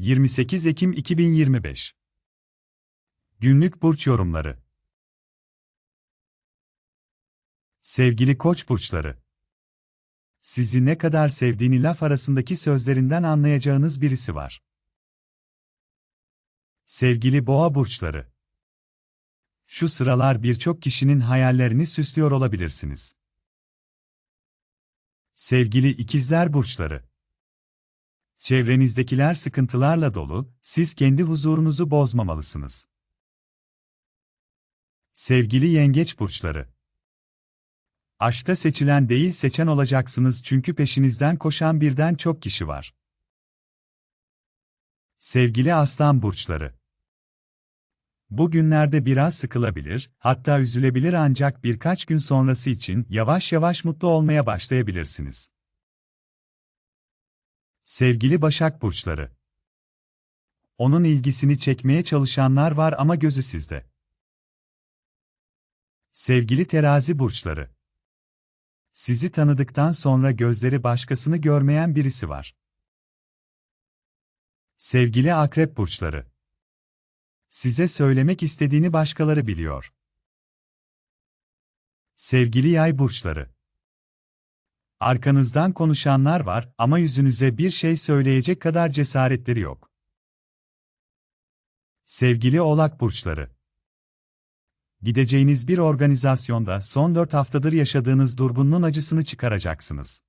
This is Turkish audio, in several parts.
28 Ekim 2025 Günlük burç yorumları. Sevgili Koç burçları. Sizi ne kadar sevdiğini laf arasındaki sözlerinden anlayacağınız birisi var. Sevgili Boğa burçları. Şu sıralar birçok kişinin hayallerini süslüyor olabilirsiniz. Sevgili ikizler burçları. Çevrenizdekiler sıkıntılarla dolu, siz kendi huzurunuzu bozmamalısınız. Sevgili yengeç burçları. Aşkta seçilen değil seçen olacaksınız çünkü peşinizden koşan birden çok kişi var. Sevgili aslan burçları. Bugünlerde biraz sıkılabilir, hatta üzülebilir ancak birkaç gün sonrası için yavaş yavaş mutlu olmaya başlayabilirsiniz. Sevgili Başak burçları. Onun ilgisini çekmeye çalışanlar var ama gözü sizde. Sevgili terazi burçları. Sizi tanıdıktan sonra gözleri başkasını görmeyen birisi var. Sevgili akrep burçları. Size söylemek istediğini başkaları biliyor. Sevgili yay burçları. Arkanızdan konuşanlar var ama yüzünüze bir şey söyleyecek kadar cesaretleri yok. Sevgili oğlak burçları. Gideceğiniz bir organizasyonda son 4 haftadır yaşadığınız durgunluğun acısını çıkaracaksınız.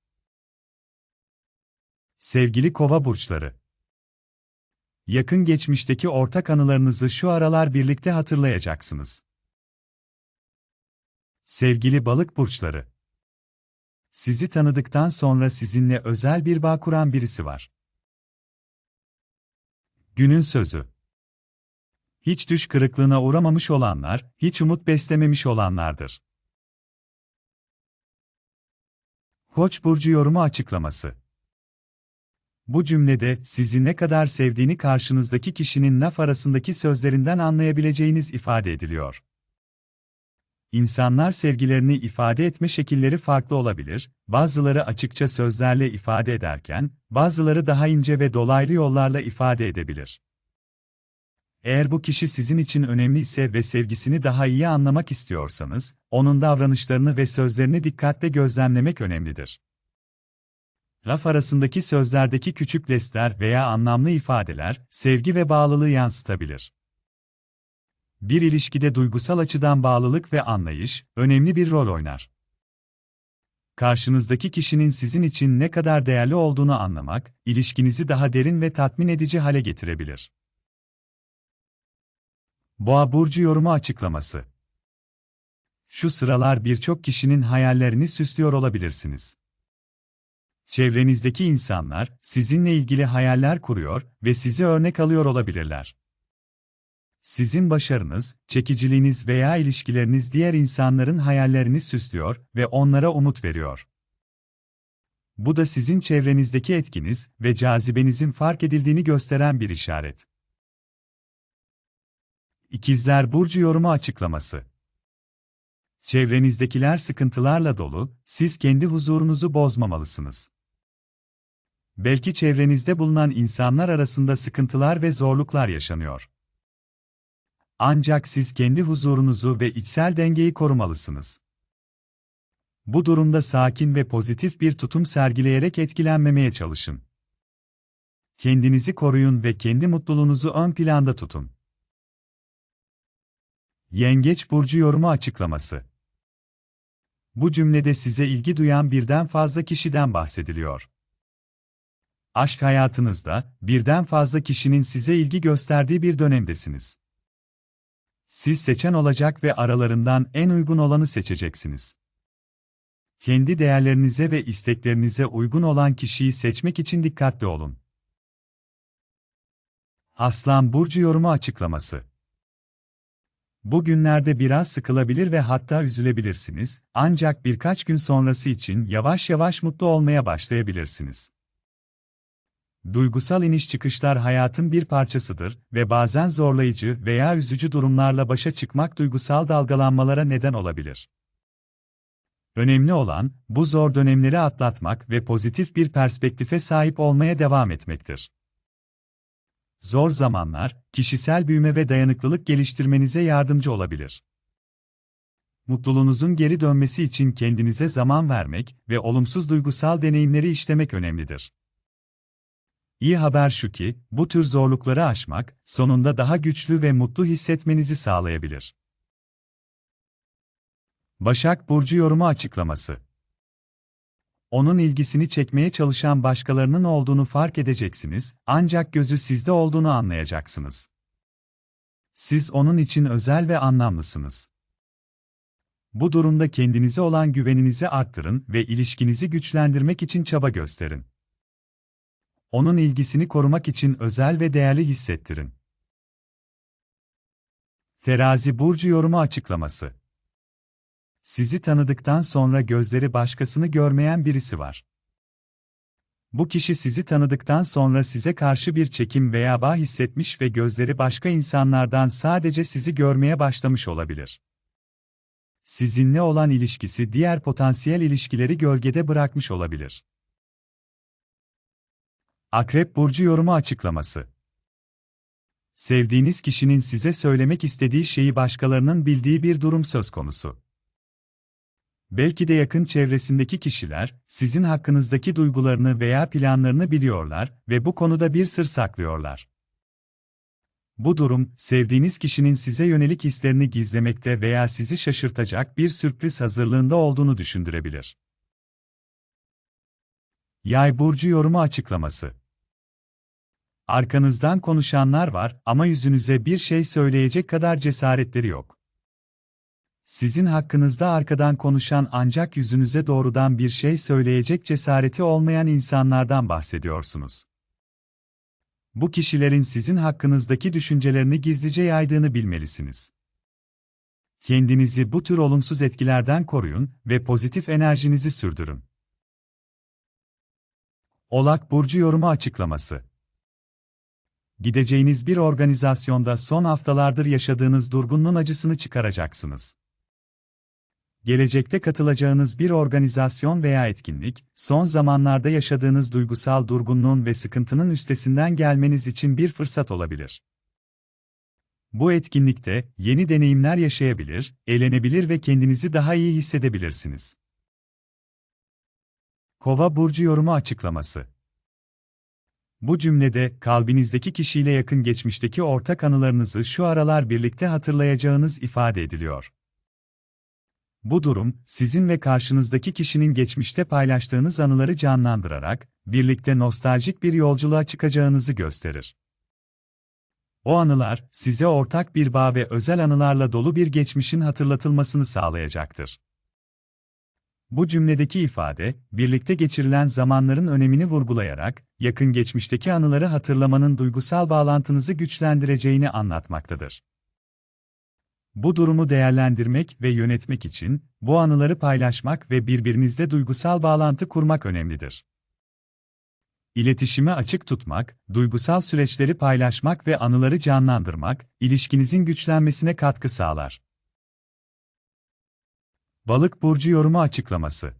Sevgili kova burçları. Yakın geçmişteki ortak anılarınızı şu aralar birlikte hatırlayacaksınız. Sevgili balık burçları. Sizi tanıdıktan sonra sizinle özel bir bağ kuran birisi var. Günün sözü hiç düş kırıklığına uğramamış olanlar, hiç umut beslememiş olanlardır. Koç burcu yorumu açıklaması. Bu cümlede sizi ne kadar sevdiğini karşınızdaki kişinin laf arasındaki sözlerinden anlayabileceğiniz ifade ediliyor. İnsanlar sevgilerini ifade etme şekilleri farklı olabilir, bazıları açıkça sözlerle ifade ederken, bazıları daha ince ve dolaylı yollarla ifade edebilir. Eğer bu kişi sizin için önemli ise ve sevgisini daha iyi anlamak istiyorsanız, onun davranışlarını ve sözlerini dikkatle gözlemlemek önemlidir. Laf arasındaki sözlerdeki küçük lesler veya anlamlı ifadeler, sevgi ve bağlılığı yansıtabilir. Bir ilişkide duygusal açıdan bağlılık ve anlayış, önemli bir rol oynar. Karşınızdaki kişinin sizin için ne kadar değerli olduğunu anlamak, ilişkinizi daha derin ve tatmin edici hale getirebilir. Boğa burcu yorumu açıklaması. Şu sıralar birçok kişinin hayallerini süslüyor olabilirsiniz. Çevrenizdeki insanlar sizinle ilgili hayaller kuruyor ve sizi örnek alıyor olabilirler. Sizin başarınız, çekiciliğiniz veya ilişkileriniz diğer insanların hayallerini süslüyor ve onlara umut veriyor. Bu da sizin çevrenizdeki etkiniz ve cazibenizin fark edildiğini gösteren bir işaret. İkizler Burcu yorumu açıklaması. Çevrenizdekiler sıkıntılarla dolu, siz kendi huzurunuzu bozmamalısınız. Belki çevrenizde bulunan insanlar arasında sıkıntılar ve zorluklar yaşanıyor. Ancak siz kendi huzurunuzu ve içsel dengeyi korumalısınız. Bu durumda sakin ve pozitif bir tutum sergileyerek etkilenmemeye çalışın. Kendinizi koruyun ve kendi mutluluğunuzu ön planda tutun. Yengeç burcu yorumu açıklaması. Bu cümlede size ilgi duyan birden fazla kişiden bahsediliyor. Aşk hayatınızda birden fazla kişinin size ilgi gösterdiği bir dönemdesiniz. Siz seçen olacak ve aralarından en uygun olanı seçeceksiniz. Kendi değerlerinize ve isteklerinize uygun olan kişiyi seçmek için dikkatli olun. Aslan burcu yorumu açıklaması Bugünlerde biraz sıkılabilir ve hatta üzülebilirsiniz, ancak birkaç gün sonrası için yavaş yavaş mutlu olmaya başlayabilirsiniz. Duygusal iniş çıkışlar hayatın bir parçasıdır ve bazen zorlayıcı veya üzücü durumlarla başa çıkmak duygusal dalgalanmalara neden olabilir. Önemli olan, bu zor dönemleri atlatmak ve pozitif bir perspektife sahip olmaya devam etmektir. Zor zamanlar, kişisel büyüme ve dayanıklılık geliştirmenize yardımcı olabilir. Mutluluğunuzun geri dönmesi için kendinize zaman vermek ve olumsuz duygusal deneyimleri işlemek önemlidir. İyi haber şu ki, bu tür zorlukları aşmak, sonunda daha güçlü ve mutlu hissetmenizi sağlayabilir. Başak Burcu yorumu açıklaması Onun ilgisini çekmeye çalışan başkalarının olduğunu fark edeceksiniz, ancak gözü sizde olduğunu anlayacaksınız. Siz onun için özel ve anlamlısınız. Bu durumda kendinize olan güveninizi arttırın ve ilişkinizi güçlendirmek için çaba gösterin. Onun ilgisini korumak için özel ve değerli hissettirin. Terazi burcu yorumu açıklaması. Sizi tanıdıktan sonra gözleri başkasını görmeyen birisi var. Bu kişi sizi tanıdıktan sonra size karşı bir çekim veya bağ hissetmiş ve gözleri başka insanlardan sadece sizi görmeye başlamış olabilir. Sizinle olan ilişkisi diğer potansiyel ilişkileri gölgede bırakmış olabilir. Akrep burcu yorumu açıklaması. Sevdiğiniz kişinin size söylemek istediği şeyi başkalarının bildiği bir durum söz konusu. Belki de yakın çevresindeki kişiler sizin hakkınızdaki duygularını veya planlarını biliyorlar ve bu konuda bir sır saklıyorlar. Bu durum, sevdiğiniz kişinin size yönelik hislerini gizlemekte veya sizi şaşırtacak bir sürpriz hazırlığında olduğunu düşündürebilir. Yay burcu yorumu açıklaması Arkanızdan konuşanlar var ama yüzünüze bir şey söyleyecek kadar cesaretleri yok. Sizin hakkınızda arkadan konuşan ancak yüzünüze doğrudan bir şey söyleyecek cesareti olmayan insanlardan bahsediyorsunuz. Bu kişilerin sizin hakkınızdaki düşüncelerini gizlice yaydığını bilmelisiniz. Kendinizi bu tür olumsuz etkilerden koruyun ve pozitif enerjinizi sürdürün. Olak burcu yorumu açıklaması Gideceğiniz bir organizasyonda son haftalardır yaşadığınız durgunluğun acısını çıkaracaksınız. Gelecekte katılacağınız bir organizasyon veya etkinlik, son zamanlarda yaşadığınız duygusal durgunluğun ve sıkıntının üstesinden gelmeniz için bir fırsat olabilir. Bu etkinlikte yeni deneyimler yaşayabilir, eğlenebilir ve kendinizi daha iyi hissedebilirsiniz. Kova burcu yorumu açıklaması bu cümlede, kalbinizdeki kişiyle yakın geçmişteki ortak anılarınızı şu aralar birlikte hatırlayacağınız ifade ediliyor. Bu durum, sizin ve karşınızdaki kişinin geçmişte paylaştığınız anıları canlandırarak, birlikte nostaljik bir yolculuğa çıkacağınızı gösterir. O anılar, size ortak bir bağ ve özel anılarla dolu bir geçmişin hatırlatılmasını sağlayacaktır. Bu cümledeki ifade, birlikte geçirilen zamanların önemini vurgulayarak, yakın geçmişteki anıları hatırlamanın duygusal bağlantınızı güçlendireceğini anlatmaktadır. Bu durumu değerlendirmek ve yönetmek için, bu anıları paylaşmak ve birbirinizle duygusal bağlantı kurmak önemlidir. İletişimi açık tutmak, duygusal süreçleri paylaşmak ve anıları canlandırmak, ilişkinizin güçlenmesine katkı sağlar. Balık burcu yorumu açıklaması.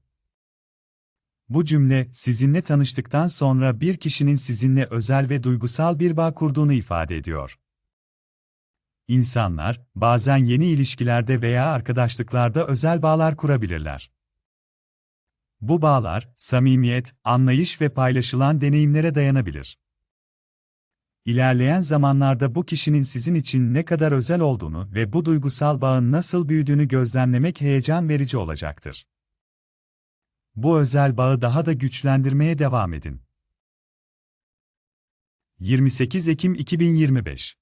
Bu cümle, sizinle tanıştıktan sonra bir kişinin sizinle özel ve duygusal bir bağ kurduğunu ifade ediyor. İnsanlar, bazen yeni ilişkilerde veya arkadaşlıklarda özel bağlar kurabilirler. Bu bağlar, samimiyet, anlayış ve paylaşılan deneyimlere dayanabilir. İlerleyen zamanlarda bu kişinin sizin için ne kadar özel olduğunu ve bu duygusal bağın nasıl büyüdüğünü gözlemlemek heyecan verici olacaktır. Bu özel bağı daha da güçlendirmeye devam edin. 28 Ekim 2025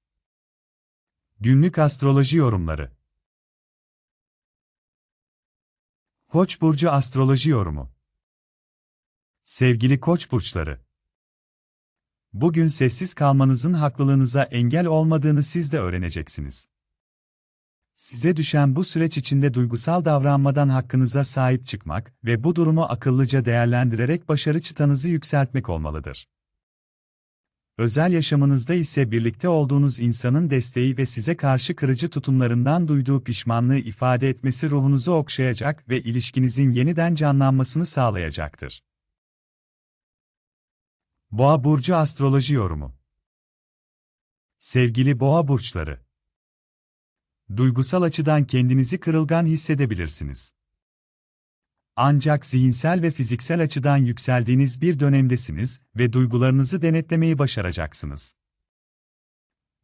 Günlük Astroloji Yorumları Koç burcu astroloji yorumu. Sevgili Koç burçları, Bugün sessiz kalmanızın haklılığınıza engel olmadığını siz de öğreneceksiniz. Size düşen bu süreç içinde duygusal davranmadan hakkınıza sahip çıkmak ve bu durumu akıllıca değerlendirerek başarı çıtanızı yükseltmek olmalıdır. Özel yaşamınızda ise birlikte olduğunuz insanın desteği ve size karşı kırıcı tutumlarından duyduğu pişmanlığı ifade etmesi ruhunuzu okşayacak ve ilişkinizin yeniden canlanmasını sağlayacaktır. Boğa burcu astroloji yorumu. Sevgili boğa burçları. Duygusal açıdan kendinizi kırılgan hissedebilirsiniz. Ancak zihinsel ve fiziksel açıdan yükseldiğiniz bir dönemdesiniz ve duygularınızı denetlemeyi başaracaksınız.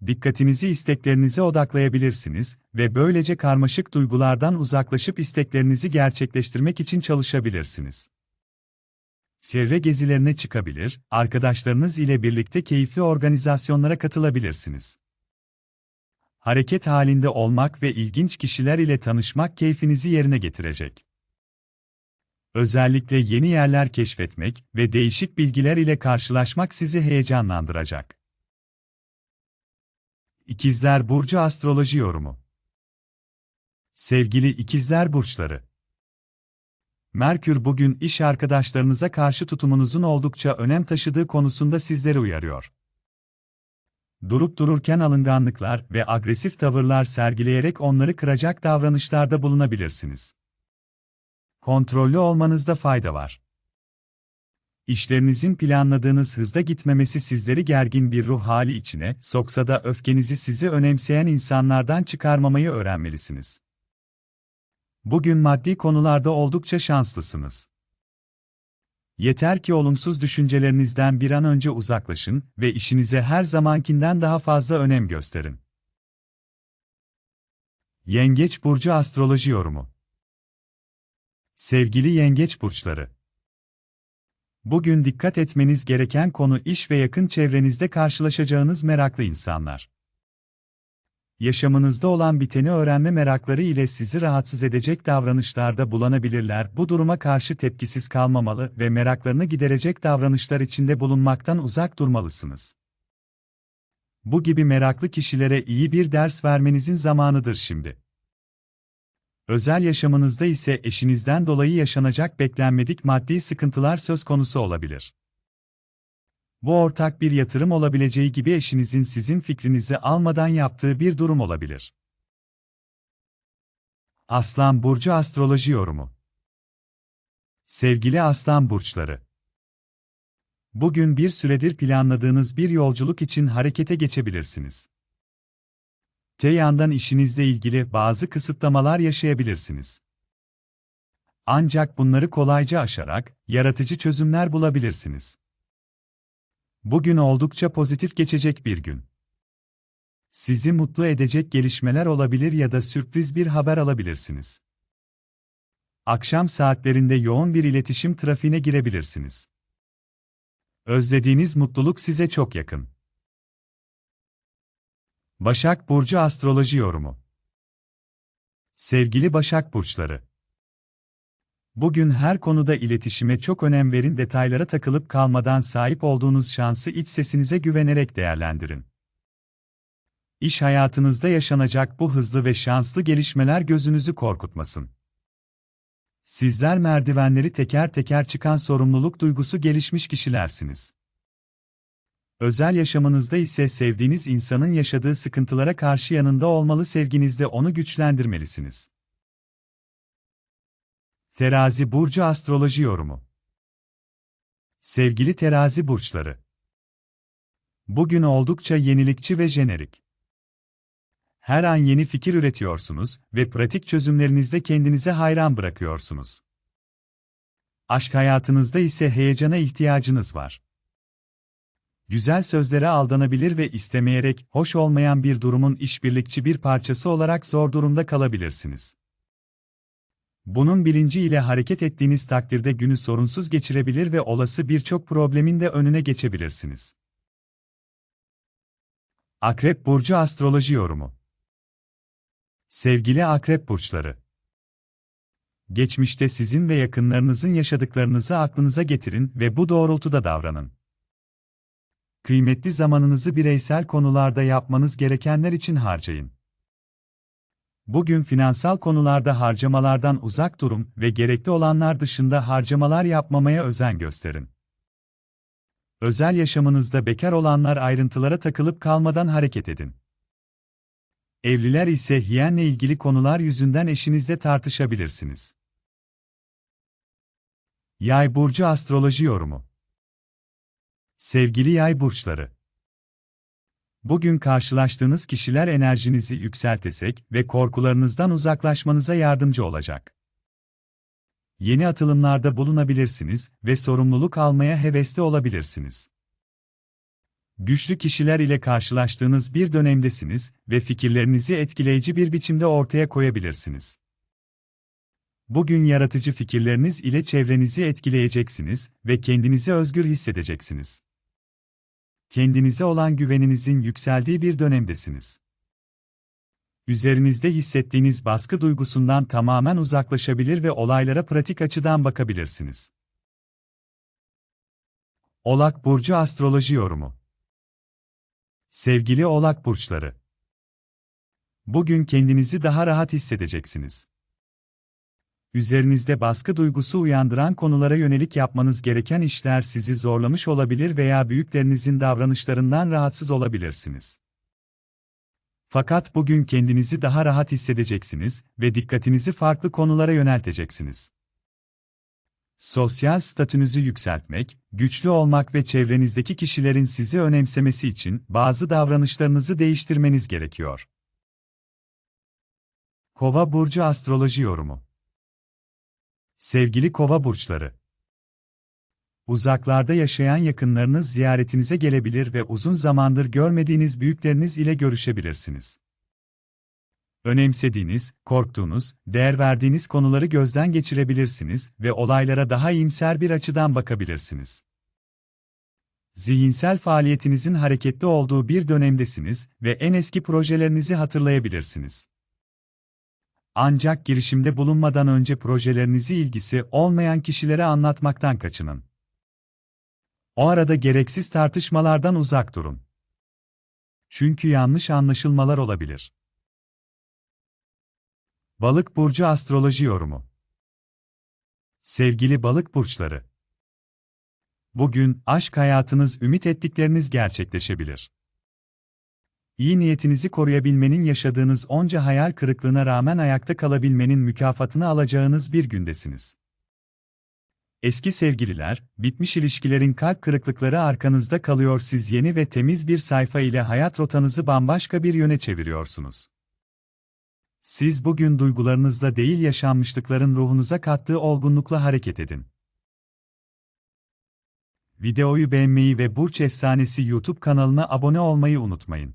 Dikkatinizi isteklerinize odaklayabilirsiniz ve böylece karmaşık duygulardan uzaklaşıp isteklerinizi gerçekleştirmek için çalışabilirsiniz. Çevre gezilerine çıkabilir, arkadaşlarınız ile birlikte keyifli organizasyonlara katılabilirsiniz. Hareket halinde olmak ve ilginç kişiler ile tanışmak keyfinizi yerine getirecek. Özellikle yeni yerler keşfetmek ve değişik bilgiler ile karşılaşmak sizi heyecanlandıracak. İkizler Burcu Astroloji Yorumu Sevgili İkizler Burçları Merkür bugün iş arkadaşlarınıza karşı tutumunuzun oldukça önem taşıdığı konusunda sizleri uyarıyor. Durup dururken alınganlıklar ve agresif tavırlar sergileyerek onları kıracak davranışlarda bulunabilirsiniz. Kontrollü olmanızda fayda var. İşlerinizin planladığınız hızda gitmemesi sizleri gergin bir ruh hali içine soksa da öfkenizi sizi önemseyen insanlardan çıkarmamayı öğrenmelisiniz. Bugün maddi konularda oldukça şanslısınız. Yeter ki olumsuz düşüncelerinizden bir an önce uzaklaşın ve işinize her zamankinden daha fazla önem gösterin. Yengeç burcu astroloji yorumu. Sevgili yengeç burçları. Bugün dikkat etmeniz gereken konu iş ve yakın çevrenizde karşılaşacağınız meraklı insanlar yaşamınızda olan biteni öğrenme merakları ile sizi rahatsız edecek davranışlarda bulunabilirler. Bu duruma karşı tepkisiz kalmamalı ve meraklarını giderecek davranışlar içinde bulunmaktan uzak durmalısınız. Bu gibi meraklı kişilere iyi bir ders vermenizin zamanıdır şimdi. Özel yaşamınızda ise eşinizden dolayı yaşanacak beklenmedik maddi sıkıntılar söz konusu olabilir. Bu ortak bir yatırım olabileceği gibi eşinizin sizin fikrinizi almadan yaptığı bir durum olabilir. Aslan Burcu Astroloji Yorumu Sevgili Aslan Burçları Bugün bir süredir planladığınız bir yolculuk için harekete geçebilirsiniz. Te yandan işinizle ilgili bazı kısıtlamalar yaşayabilirsiniz. Ancak bunları kolayca aşarak, yaratıcı çözümler bulabilirsiniz. Bugün oldukça pozitif geçecek bir gün. Sizi mutlu edecek gelişmeler olabilir ya da sürpriz bir haber alabilirsiniz. Akşam saatlerinde yoğun bir iletişim trafiğine girebilirsiniz. Özlediğiniz mutluluk size çok yakın. Başak Burcu Astroloji Yorumu Sevgili Başak Burçları Bugün her konuda iletişime çok önem verin detaylara takılıp kalmadan sahip olduğunuz şansı iç sesinize güvenerek değerlendirin. İş hayatınızda yaşanacak bu hızlı ve şanslı gelişmeler gözünüzü korkutmasın. Sizler merdivenleri teker teker çıkan sorumluluk duygusu gelişmiş kişilersiniz. Özel yaşamınızda ise sevdiğiniz insanın yaşadığı sıkıntılara karşı yanında olmalı sevginizde onu güçlendirmelisiniz. Terazi Burcu Astroloji Yorumu Sevgili terazi burçları. Bugün oldukça yenilikçi ve jenerik. Her an yeni fikir üretiyorsunuz ve pratik çözümlerinizde kendinize hayran bırakıyorsunuz. Aşk hayatınızda ise heyecana ihtiyacınız var. Güzel sözlere aldanabilir ve istemeyerek hoş olmayan bir durumun işbirlikçi bir parçası olarak zor durumda kalabilirsiniz. Bunun bilinci ile hareket ettiğiniz takdirde günü sorunsuz geçirebilir ve olası birçok problemin de önüne geçebilirsiniz. Akrep Burcu Astroloji Yorumu Sevgili Akrep Burçları Geçmişte sizin ve yakınlarınızın yaşadıklarınızı aklınıza getirin ve bu doğrultuda davranın. Kıymetli zamanınızı bireysel konularda yapmanız gerekenler için harcayın. Bugün finansal konularda harcamalardan uzak durun ve gerekli olanlar dışında harcamalar yapmamaya özen gösterin. Özel yaşamınızda bekar olanlar ayrıntılara takılıp kalmadan hareket edin. Evliler ise hiyenle ilgili konular yüzünden eşinizle tartışabilirsiniz. Yay burcu astroloji yorumu. Sevgili yay burçları Bugün karşılaştığınız kişiler enerjinizi yükseltecek ve korkularınızdan uzaklaşmanıza yardımcı olacak. Yeni atılımlarda bulunabilirsiniz ve sorumluluk almaya hevesli olabilirsiniz. Güçlü kişiler ile karşılaştığınız bir dönemdesiniz ve fikirlerinizi etkileyici bir biçimde ortaya koyabilirsiniz. Bugün yaratıcı fikirleriniz ile çevrenizi etkileyeceksiniz ve kendinizi özgür hissedeceksiniz. Kendinize olan güveninizin yükseldiği bir dönemdesiniz. Üzerinizde hissettiğiniz baskı duygusundan tamamen uzaklaşabilir ve olaylara pratik açıdan bakabilirsiniz. Oğlak Burcu Astroloji Yorumu Sevgili Oğlak Burçları Bugün kendinizi daha rahat hissedeceksiniz. Üzerinizde baskı duygusu uyandıran konulara yönelik yapmanız gereken işler sizi zorlamış olabilir veya büyüklerinizin davranışlarından rahatsız olabilirsiniz. Fakat bugün kendinizi daha rahat hissedeceksiniz ve dikkatinizi farklı konulara yönelteceksiniz. Sosyal statünüzü yükseltmek, güçlü olmak ve çevrenizdeki kişilerin sizi önemsemesi için bazı davranışlarınızı değiştirmeniz gerekiyor. Kova burcu astroloji yorumu. Sevgili Kova burçları. Uzaklarda yaşayan yakınlarınız ziyaretinize gelebilir ve uzun zamandır görmediğiniz büyükleriniz ile görüşebilirsiniz. Önemsediğiniz, korktuğunuz, değer verdiğiniz konuları gözden geçirebilirsiniz ve olaylara daha iyimser bir açıdan bakabilirsiniz. Zihinsel faaliyetinizin hareketli olduğu bir dönemdesiniz ve en eski projelerinizi hatırlayabilirsiniz. Ancak girişimde bulunmadan önce projelerinizi ilgisi olmayan kişilere anlatmaktan kaçının. O arada gereksiz tartışmalardan uzak durun. Çünkü yanlış anlaşılmalar olabilir. Balık burcu astroloji yorumu. Sevgili balık burçları. Bugün aşk hayatınız ümit ettikleriniz gerçekleşebilir. İyi niyetinizi koruyabilmenin yaşadığınız onca hayal kırıklığına rağmen ayakta kalabilmenin mükafatını alacağınız bir gündesiniz. Eski sevgililer, bitmiş ilişkilerin kalp kırıklıkları arkanızda kalıyor siz yeni ve temiz bir sayfa ile hayat rotanızı bambaşka bir yöne çeviriyorsunuz. Siz bugün duygularınızla değil yaşanmışlıkların ruhunuza kattığı olgunlukla hareket edin. Videoyu beğenmeyi ve Burç Efsanesi YouTube kanalına abone olmayı unutmayın.